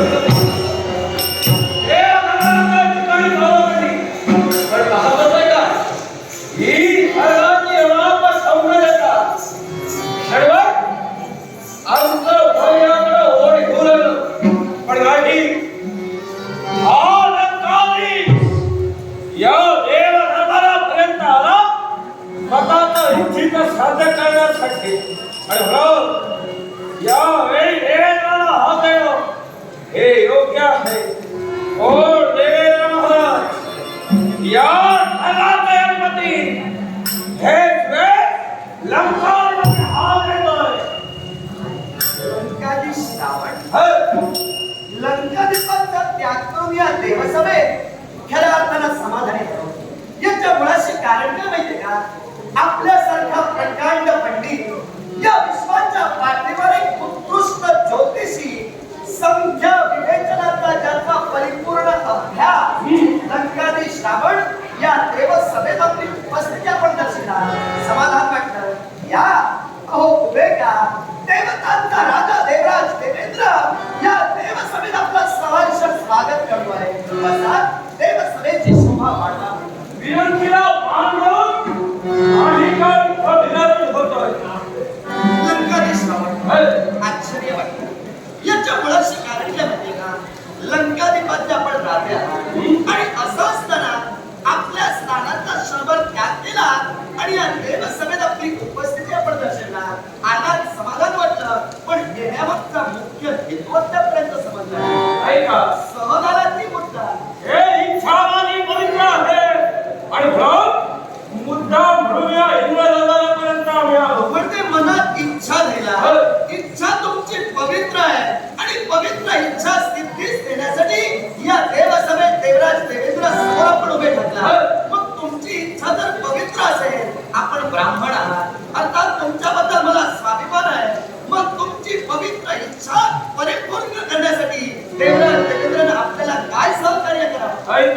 Yeah. सभेत खऱ्या अर्थानं समाधान येतं याच्या मुळाशी कारण काय माहिती का? आपल्यासारखा प्रकांड पंडित या विश्वाच्या पाठीवर एक उत्कृष्ट ज्योतिषी संख्या विवेचनाचा ज्याचा परिपूर्ण अभ्यास रंगाने श्रावण या देव सभेत आपली उपस्थिती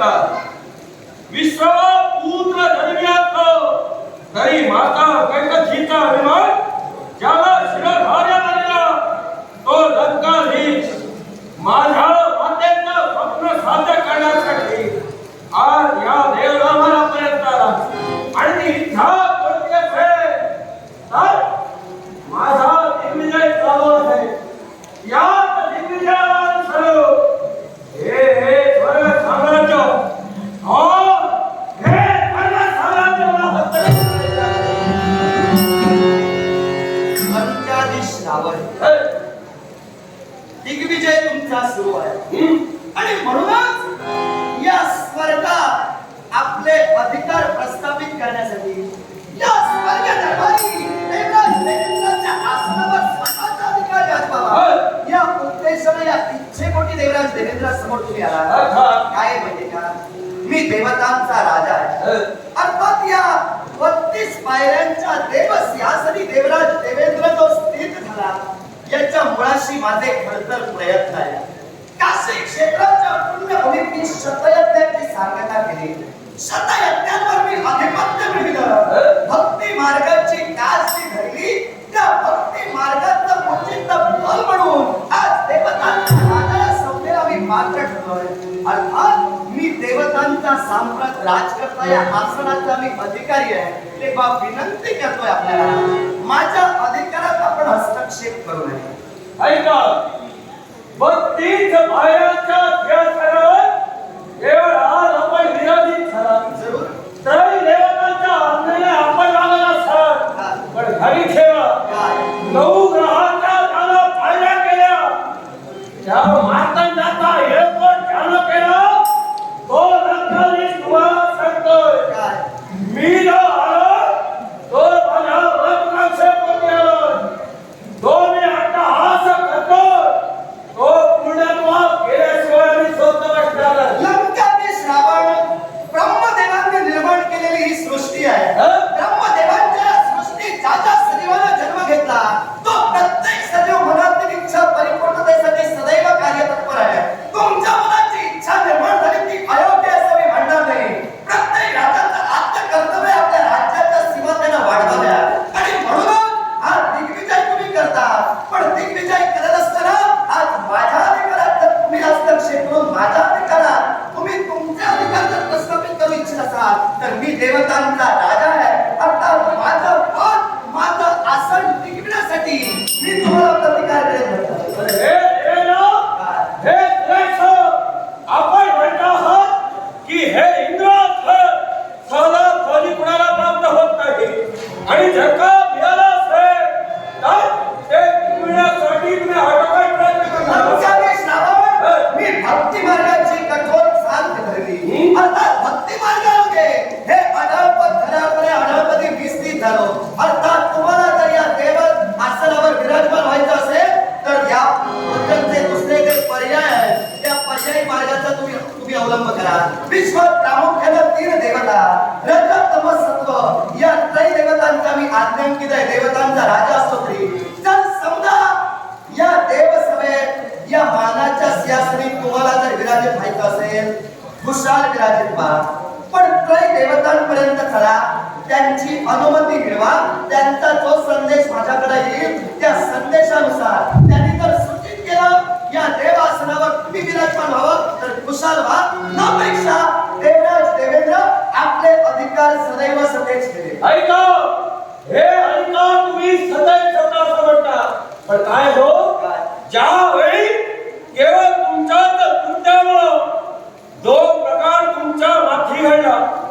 का? विश्व पुत्र धर्मियात तरी माता कैसा कैकजीचा अभिमान मी देवतांचा राजा आहे. बत्तीस पायऱ्यांच्या देवसिंहासनी देवराज देवेंद्र जो स्थित झाला याच्या मुळाशी माझे खरतर प्रयत्न आहे. काशी क्षेत्राच्या शतयज्ञाची सांगता केली? धरली भक्ती म्हणून आज अर्थात तुम्ही देवतांचा साम्राज्य राज करता आसनाचा मी अधिकारी आहे. ते बाब विनंती करतोय आपल्याला. माझ्या अधिकारात आपण हस्तक्षेप करू नये. ऐका. मग तीच बाहेरच्या अभ्यासावर केवळ आज आपण विरोधित झाला. जरूर. तर देवतांच्या आज्ञेने आपण लागला सर. पण घरी ठेवा. नऊ ग्रहांच्या पाळल्या गेल्या. त्या नैतिक विजय करत असताना आज माझ्या अधिकारात जर तुम्ही हस्तक्षेप करून माझ्या अधिकारात तुम्ही तुमच्या अधिकार जर प्रस्थापित करू इच्छित असाल. तर मी देवतांचा पण त्रय देवतांपर्यंत चला. त्यांची अनुमती मिळवा. त्यांचा जो संदेश माझ्याकडे येईल त्या संदेशानुसार त्यांनी जर सूचित केलं या देवासनावर तुम्ही विराजमान व्हावं तर खुशाल व्हा. न पेक्षा देवराज देवेंद्र आपले अधिकार सदैव सतेज केले. ऐका! हे अधिकार तुम्ही सदैव स्वतः समजता. पण काय हो? ज्यावेळी केवळ 开始。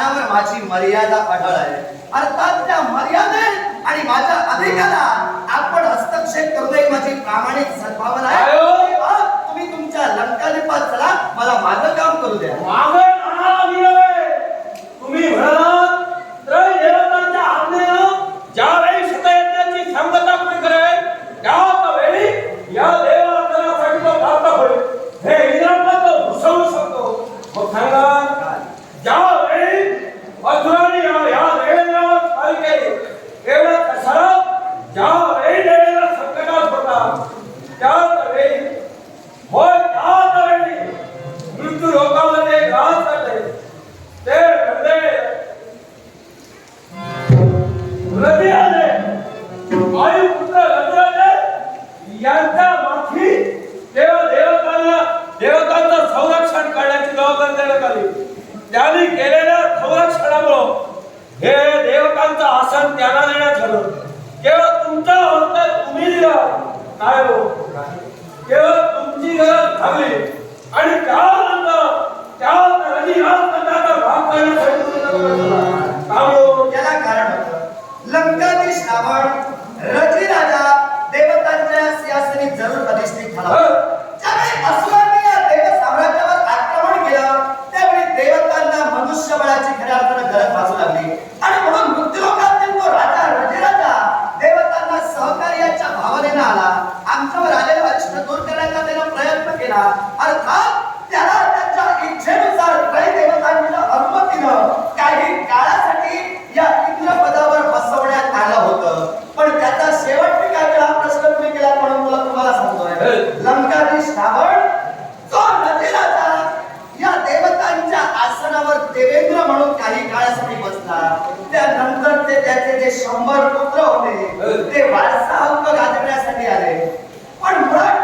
स्थानावर माझी मर्यादा आढळ आहे. अर्थात त्या मर्यादे आणि माझ्या अधिकारात आपण हस्तक्षेप करू नये माझी प्रामाणिक सद्भावना आहे. तुम्ही तुमच्या लंकालिपात चला मला माझं काम करू द्या. काही काळासाठी बसला. त्यानंतर ते त्याचे जे शंभर पुत्र होते ते वारसा हक्क गाजवण्यासाठी आले. पण मुळात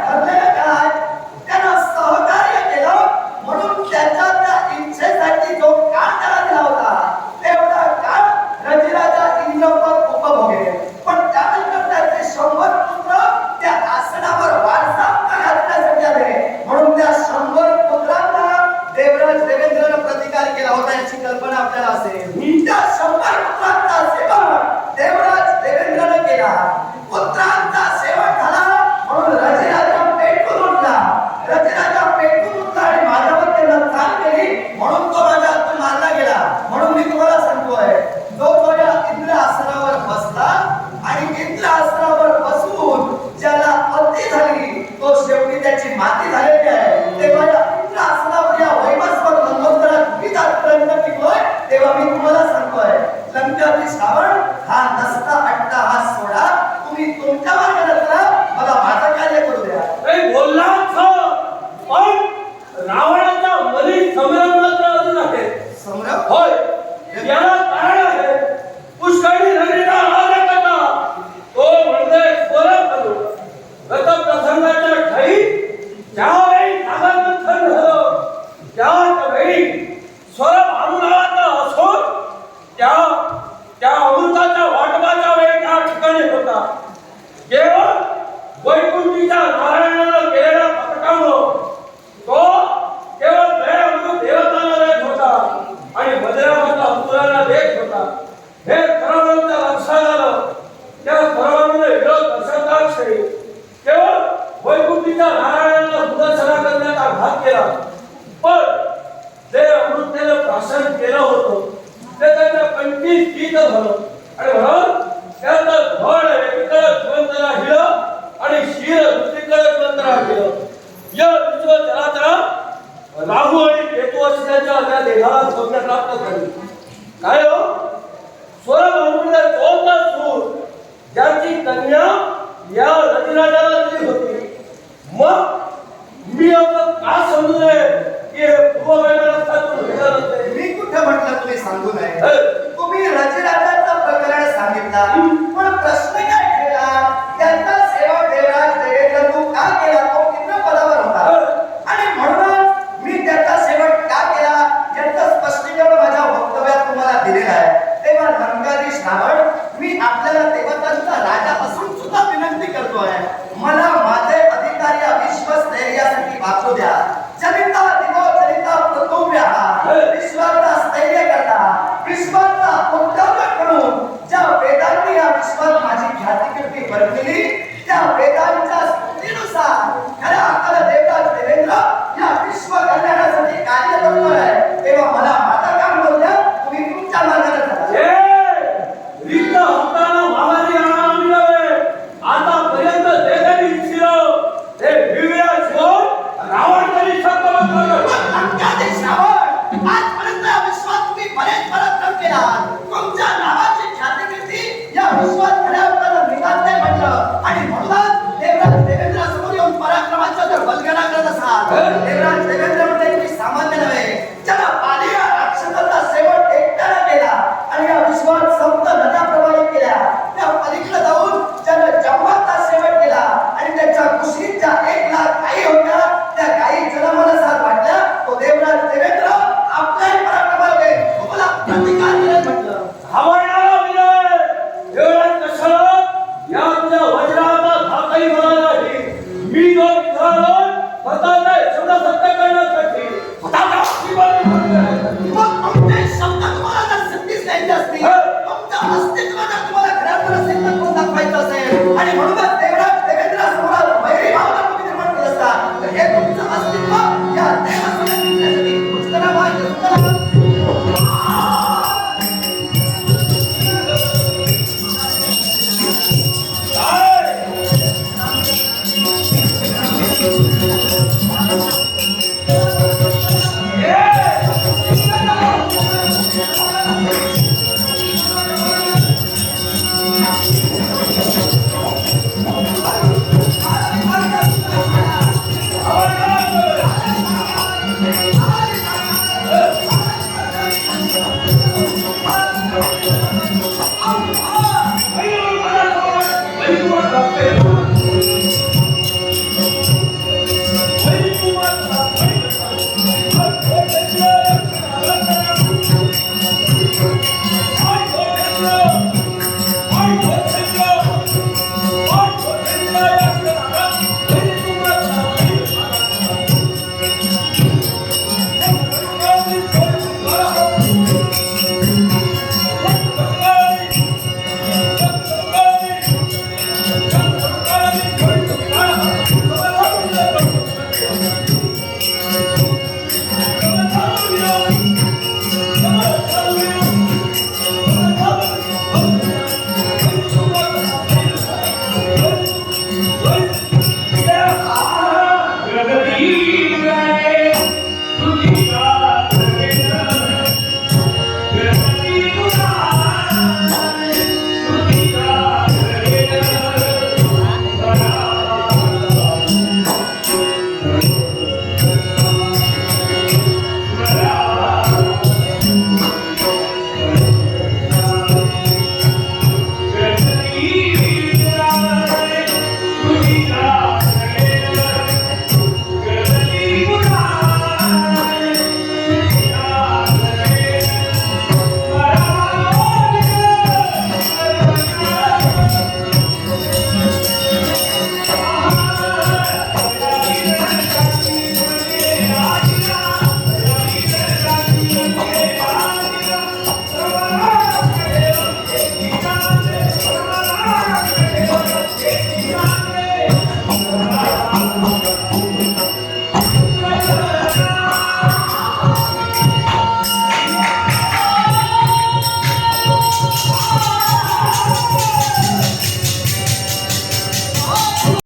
राहू आणि केतू असल्याच्या त्या देहाला संज्ञा प्राप्त झाली. काय हो? स्वर म्हणून कोणता सूर ज्याची कन्या या रतिराजाला दिली होती. मग मी आता का समजू नये की हे पूर्व नसते मी कुठे म्हटलं तुम्ही सांगू नये? तुम्ही रतिराजाचा प्रकरण सांगितला. पण प्रश्न